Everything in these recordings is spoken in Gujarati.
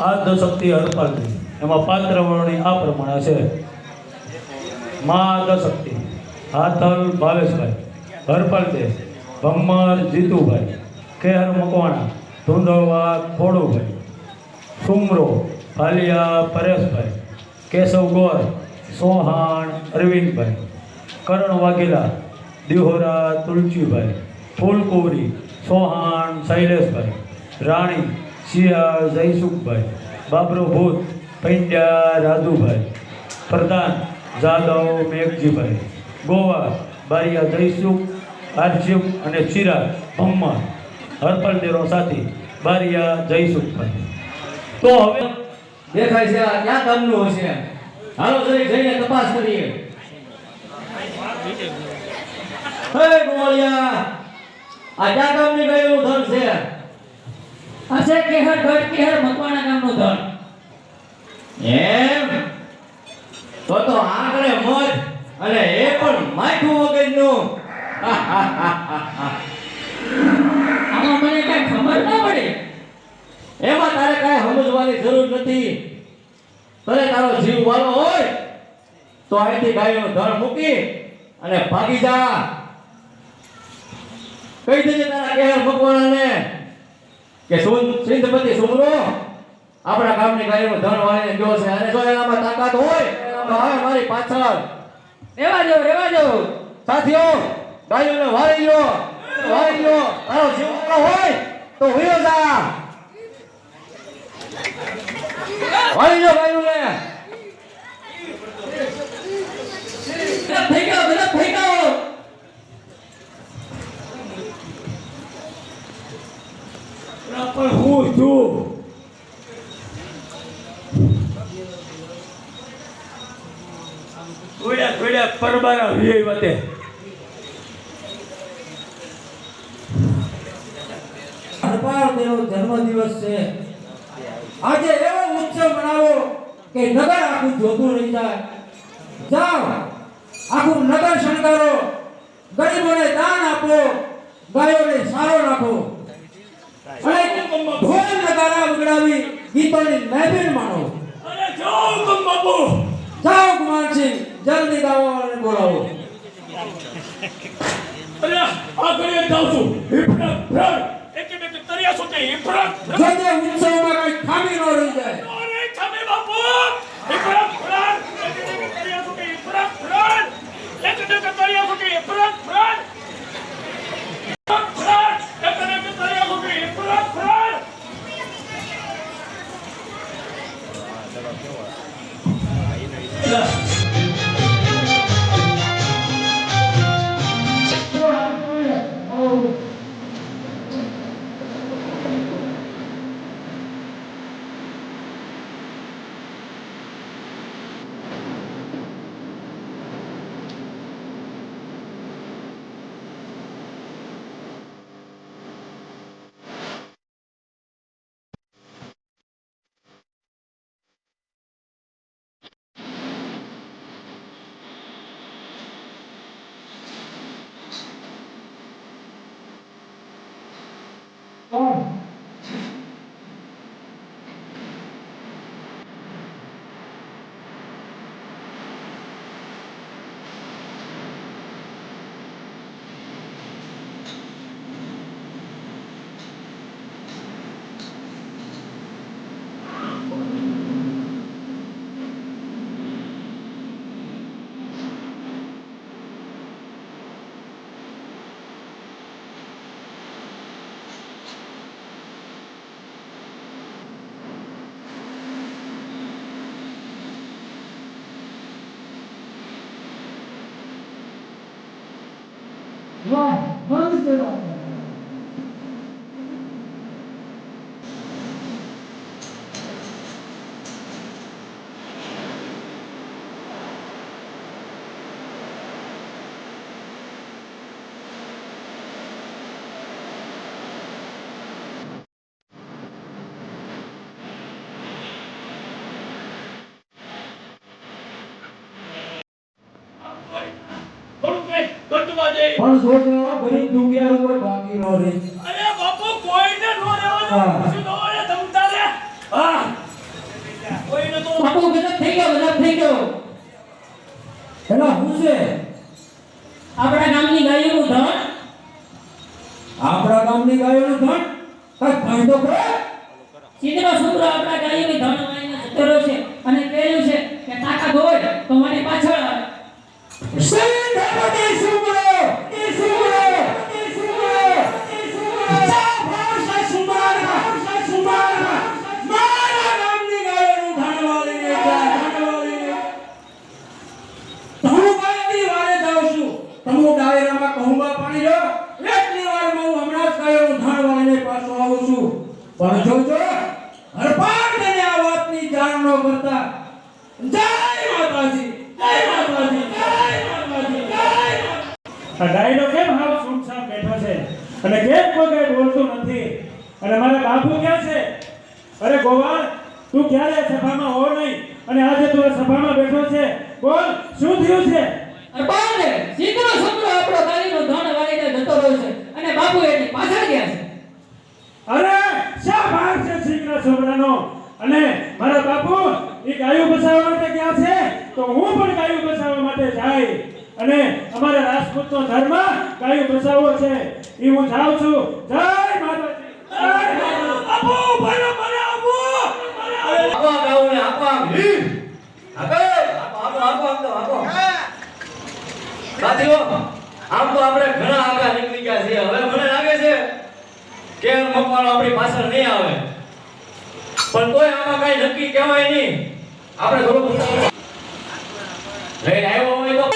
આદ્યશક્તિ હરપાલજી એમાં પાત્ર વર્ણની આ પ્રમાણે છે. મા આદ્યશક્તિ હાથલ ભાવેશભાઈ. હરપાલદેવ ભમ્મર જીતુભાઈ. કેહર મકવાણા. ધુંધળવા ખોડુભાઈ સુમરો. ભાલિયા પરેશભાઈ. કેશવ ગોર. સોહાણ અરવિંદભાઈ. કરણ વાઘેલા. દિહોરા તુલસીભાઈ. ફૂલકુવરી. સોહાણ શૈલેષભાઈ. રાણી શિયા જયસુખભાઈ, બાબરો ભૂત, પૈંડ્યા રાધુભાઈ પ્રધાન જાદવ મેઘજીભાઈ, ગોવા, બારિયા જયસુખ આરજીવ અને ચિરાગ ભમ્મા હરપલ દેરો સાથી બારિયા જયસુખભાઈ. તો હવે દેખાય છે આ ક્યાં કામનું હશે? હાલો જરી જઈને તપાસ કરીએ. હે ગોળિયા આ ક્યાં કામની ગયેલું ધન છે? હશે કેહર ગઢ કેહર મકવાણા ગામનું ધન એમ? તો તો આંકડે મધ અને એ પણ માઠું વગરનું. આમાં મને કઈ ખબર ના પડે. એમાં તારે કાંઈ સમજવાની જરૂર નથી. તને તારો જીવ વાલો હોય તો અહીંથી ગાયોનું ધણ મૂકી અને ભાગી જા. કહી દેજે તારા કેહર ભગવાનને કે સુન સિંધપતિ સુમરો? આપણા ગામની ગાયનો ધન વાળીને ગયો છે. અને જો એનામાં તાકાત હોય, તો આવે મારી પાછળ. રેવા જો રેવા જો સાથીઓ, ગાયોને વાળી લો. વાળી લો. તારો જીવવાનો હોય, તો હુયો જા. વાળી લો ગાયોને. થઈ ગયો થઈ પણ હું છું થોડ્યા થોડ્યા પરબારા વીએ વતે હરપાળ તેનો છે આજે એવો ઉત્સવ મનાવો કે નગર આખું જોતું રહી જાય. જાઓ, આખું નગર શણગારો. ગરીબોને દાન આપો, ગાયોને સારો રાખો અને ઢોલ નગારા વગડાવી ગીતોની મહેફિલ માણો. અરે જાઓ કમ બાપુ જાઓ કુમારસિંહ જલ્દી ગાવાવાળાને બોલાવો. અરે આગળ જાઉં છું. હિફરક ફ્રક એક એક તરિયા સુતે હિફરક જો તે ઉત્સવમાં કઈ ખામી ન રહી જાય. અરે છમે બાપુ. હિફરક ફ્રક એક એક તરિયા સુતે એક એક તરિયા સુતે હિફરક ફ્રક બંધ કરો થોડું કઈ ગટવા દે ભઈ દુનિયા ઉપર બાકી નો રે અરે બાપુ કોઈને નો રહેવા દો શું નો રે તમતા રે. હા. કોઈને તો બાપુ ગલત થઈ ગયો ગલત થઈ ગયો. હેલો હું છે? આપણા ગામની ગાયોનું ધન આપણા ગામની ગાયોનું ધન કઈ ફાયદો ખરો? સીધો સૂત્ર આપણા ગાયોની ધન આ કેમ હાવ સુમસામ બેઠો છે? અને કેમ કોઈ કઈ બોલતું નથી? અને મારા બાપુ ક્યાં છે? અરે ગોવાળ તું ક્યારે સભામાં હો નહીં? અને આજે તું સભામાં બેઠો છે? બોલ શું થયું છે? અરે બાળને સિદ્ધનો છોકરો આપણો ગાયોનું ધન વાળીને જતો રહ્યો છે. અને બાપુ એની પાછળ ગયા છે. અરે શા ભાગ છે સિંહના છોકરાનો અને મારા બાપુ એ ગાયું બસાવવા માટે ગયા છે? તો હું પણ ગાયું બસાવવા માટે જાય. અને અમારા રાજપૂતનો ધર્મ ગાયું બસાવવો છે. એ હું જાઉં છું. જય માતાજી જય માતાજી. બાપુ ભલે ભલે આપો આપો આ ગાઉને આપો આમ. હી. આપો આપો આપો આપો આપો સાથીઓ આમ તો આપણે ઘણા આગળ નીકળી ગયા છીએ હવે મને લાગે છે કે મકવાણો આપણી પાછળ નહીં આવે પણ તોય આમાં કઈ નક્કી કહેવાય નહીં. આપણે થોડું લઈને આવ્યો હોય તો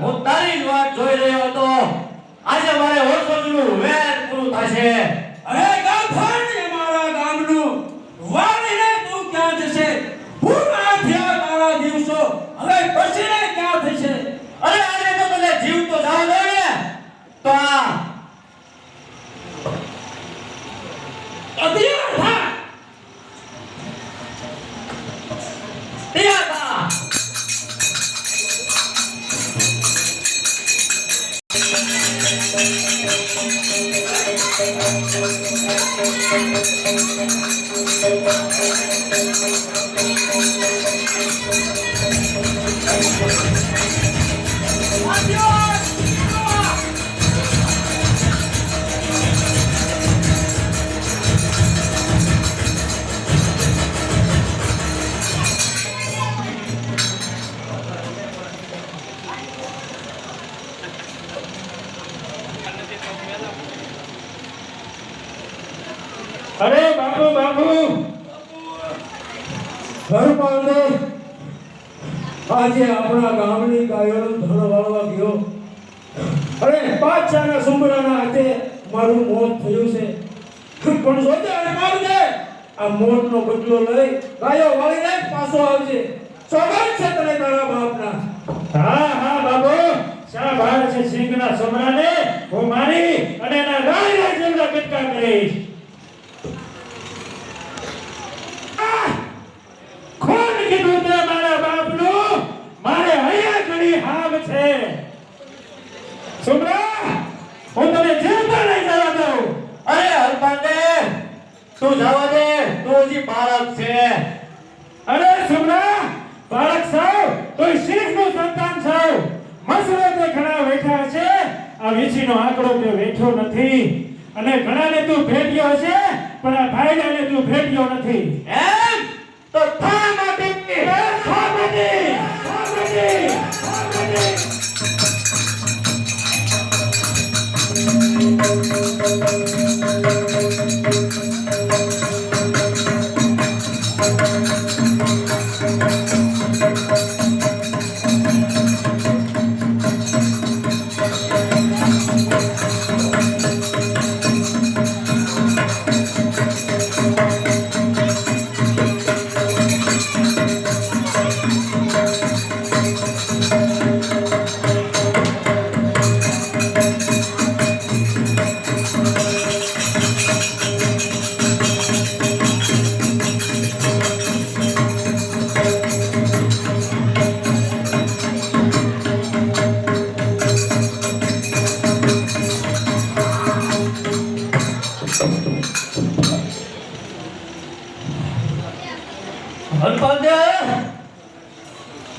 હું તારી જ વાત જોઈ રહ્યો હતો. આજે મારે વર્ષોનું વેર પૂરું થશે. અરે બાપુ ધર્માંડે આજે આપણા ગામની ગાયોનો ધણ વાળવા ગયો. અરે બાદશાહના સુમરાના હાથે મારું મોત થયું છે. પણ જોજે હરપાળને આ મોતનો બદલો લઈ ગાયો વાળીને જ પાછો આવજે. સોગંદ છે તને તારા બાપના. હા હા, બાબો. શા ભાર છે સિંહના છોકરાને હું મારી અને એના રાય રાય જેવડા કટકા કરીશ આહ! કોણ કીધું તે મારા બાપનું મારે અહીંયા ઘણી હાવ છે. સુમરા, હું તને જીવતા લઈ જવા દઉં. અરે હરપાંડે તું જવા દે. તું હજી બાળક છે. અરે, સુમરા, બાળક સૌ તોય શીખનું સંતાન સૌ મસરો તે ઘણા બેઠા છે. આ વીછીનો આંકડો તે બેઠો નથી. અને ઘણાને તું ભેટ્યો છે પણ આ ભાઈડાને તું ભેટ્યો નથી. એમ? તો થા માટે. થા સામેથી!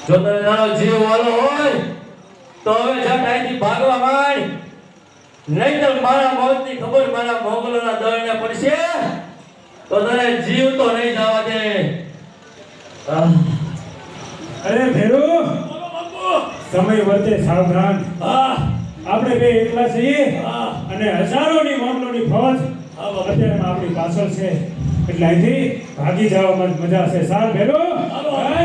જો તને તારો જીવ વાલો હોય તો હવે જટ અહીંથી ભાગવા માંડ. નહીંતર મારા મોતની ખબર મારા મોગલોના દળને પડશે. તો તને જીવ તો નહીં જવા દે. અરે ભેરુ સમય વર્તે સાવધાન. આપણે બે એકલા છીએ. અને હજારોની મોગલોની ફોજ અત્યારે આપણી પાછળ છે. એટલે અહીંથી ભાગી જવામાં મજા છે સાર ભેરુ. હાય.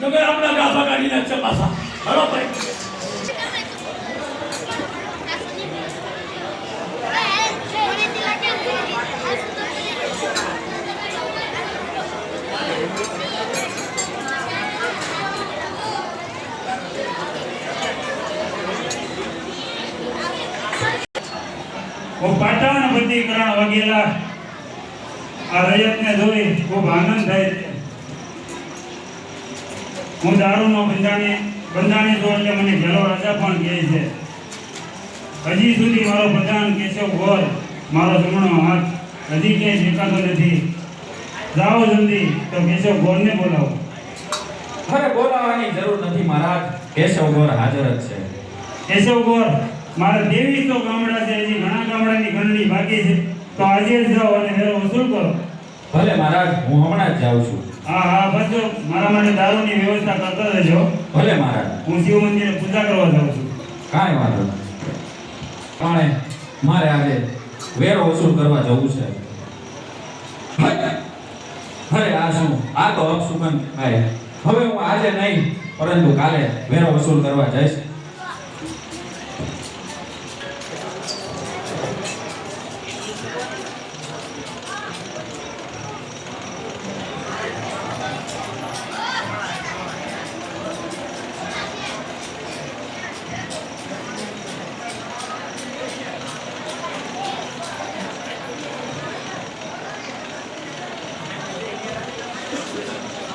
નગર આપણા ગાભા કાઢી નાખશે પાછા. હાલો ભાઈ. હું પાટણ બંદીકરણ વગેરે આ રયતને જોઈ ખૂબ આનંદ થાય હું દારૂનો બંધાણી બંધાણી છું એટલે મને ભેલો રાજા પણ કહે છે. હજી સુધી મારો પ્રધાન કેશવ ગોર મારો જમણો હાથ હજી ક્યાંય દેખાતો નથી. જાઓ જલ્દી તો કેશવ ગોરને બોલાવો. અરે બોલાવવાની જરૂર નથી મહારાજ. કેશવ ગોર હાજર જ છે. કેશવ ગોર મારા દેવી તો ગામડા છે હજી ઘણા ગામડાની ગણની બાકી છે. તો આજે જ જાઓ અને વેરો વસૂલ કરો. ભલે મહારાજ હું હમણાં જ જાઉં છું. હા હા બસ જો મારા માટે દારૂની વ્યવસ્થા કરતા રહેજો. ભલે મહારાજ. હું શિવ મંદિરે પૂજા કરવા જાઉં છું. કાંઈ વાંધો પણ મારે આજે વેરો વસૂલ કરવા જવું છે! અરે આ શું? આ તો અપશુકન થાય. હવે હું આજે નહીં પરંતુ કાલે વેરો વસૂલ કરવા જઈશ.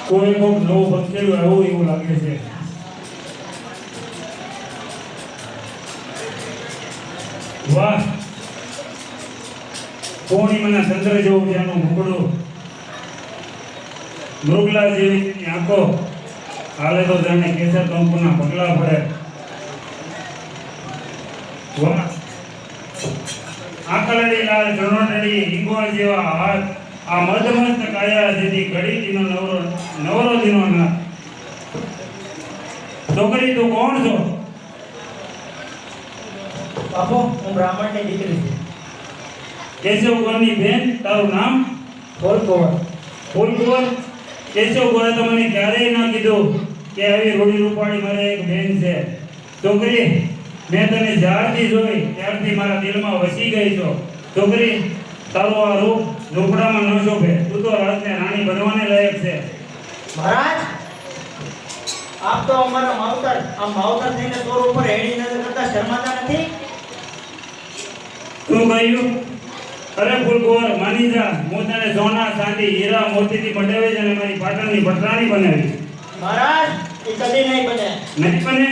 કોઈ કોક નવો પંખેડું આવ્યું એવું લાગે છે. વાહ. પૂર્ણિમાના ચંદ્ર જેવું આનું મુકડું મૃગલા જેવી આંખો. હાલે તો જાણે કેસર કંકુના પગલા ભરે. વાહ. આંકલડી લાલ ચણોટડી ઈંગોળ જેવા હાથ. આ મધમસ્ત કાયા જેથી ઘડી દીનો નવરો નવરો દિનો ના છોકરી તું કોણ છો? બાપુ હું બ્રાહ્મણની દીકરી છું. કેશવ ગોરની બેન તારું નામ? ફોલકોવર ફૂલકુંવર કેશવ ગોરે તો મને ક્યારેય ન કીધું કે આવી રૂડી રૂપાણી મારે એક બેન છે. છોકરી મેં તને જ્યારથી જોઈ ત્યારથી મારા દિલમાં વસી ગઈ છો. છોકરી તારું આ રૂપ ઝૂંપડામાં ન શોભે. તું તો રાજને રાણી બનવાને લાયક છે. મહારાજ આપ તો અમારા માવતર આ માવતર થઈને તોર ઉપર હેડી નજર કરતા શરમાતા નથી? તું કહ્યું અરે ફૂલકુંવર માની જા હું તને સોના ચાંદી હીરા મોતીથી મઢાવી છે અને મારી પાટણની ભટરાણી બનાવી. મહારાજ એ કદી નહીં બને. નહીં બને?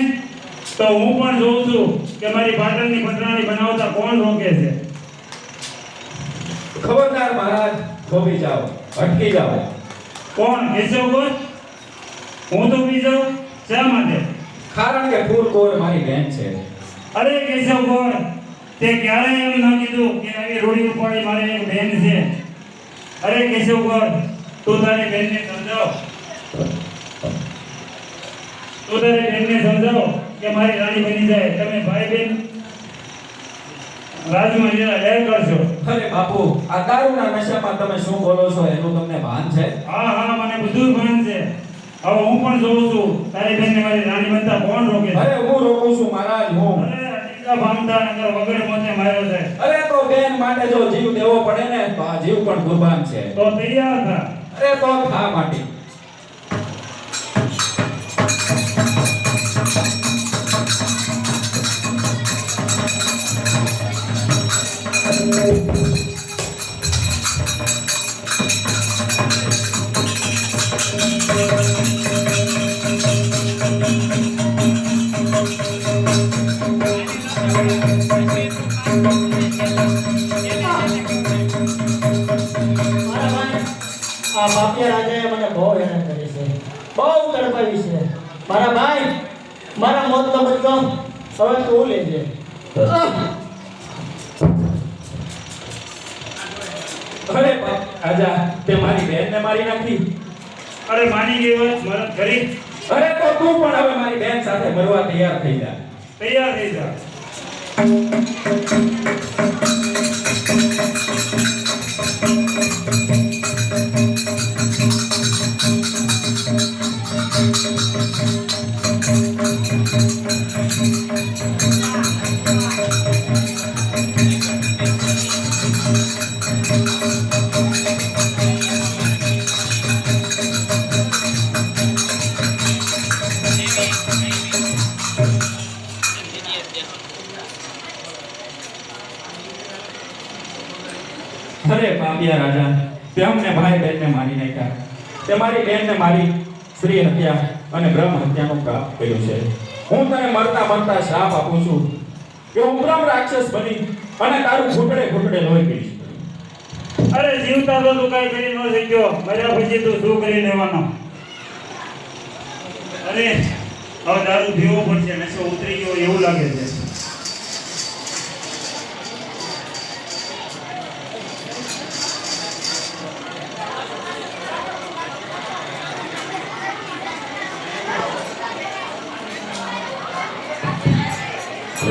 તો હું પણ જોઉં છું કે મારી પાટણની ભટરાણી બનાવતા કોણ રોકે છે? ખબરદાર મહારાજ થોભી જાઓ અટકી જાઓ. કોણ કેશવ ગોર હું તો બી જાઉં શા માટે? કારણ કે ફૂલ ગોર મારી બેન છે. અરે કેશવ ગોર તે ક્યારેય એમ ન કીધું કે આવી રૂડી ઉપાડી મારે એક બેન છે. અરે કેશવ ગોર તું તારી બેનને સમજાવ. તું તારી બેનને સમજાવ કે મારી રાણી બની જાય. તમે ભાઈ બેન રાજમાં લહેર કરશો. અરે બાપુ આ દારૂના નશામાં તમે શું બોલો છો? એનું તમને ભાન છે? હા હા મને બધું ભાન છે. હવે હું પણ જોઉં છું. તારી બેન મારી રાણી બનતા કોણ રોકે? અરે હું રોકું છું મહારાજ હું. અરે તો બેન માટે જો જીવ દેવો પડે ને તો આ જીવ પણ કુરબાન છે. તો તૈયાર થા. અરે તો ખા માટી. અરે બાપ રાજા તે મારી બહેનને મારી નાખી. અરે માની ગઈ વાત મરદ કરી. અરે તો તું પણ હવે મારી બહેન સાથે મરવા તૈયાર થઈ જા. તૈયાર થઈ જા. અરે પામ્યા રાજા, તેમને ભાઈ બહેનને મારી નાખ્યા. તે મારી બહેનને મારી સ્ત્રી હત્યા અને બ્રહ્મ હત્યાનો પાપ કર્યું છે. હું તને મરતા મરતા શ્રાપ આપું છું. કે હું બ્રહ્મ રાક્ષસ બની અને તારું ઘૂંટડે ઘૂંટડે લોહી પીશ અરે જીવતા તો તું કઈ કરી ન શક્યો. મર્યા પછી તું શું કરી લેવાનો? અરે, હવે દારૂ પીવો પડશે નશો ઉતરી ગયો એવું લાગે છે.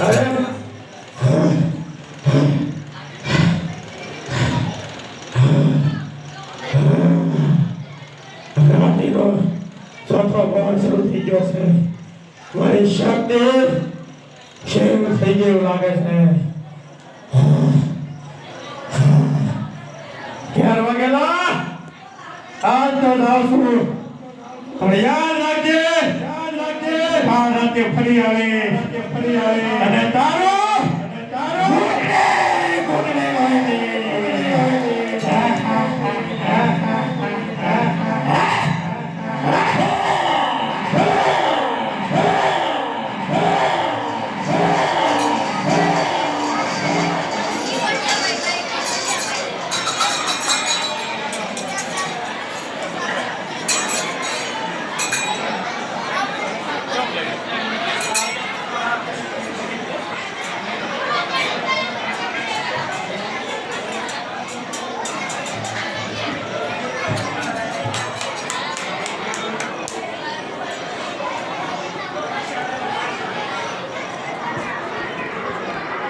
રાત્રિનો ચોથો પવન શરૂ થઈ ગયો છે. મારી શક્તિ ક્ષીણ થઈ ગયું લાગે છે. ક્યાર વાગેલા? આજ તો છું. પણ યાદ આવે. ફરી આવે. અને તારો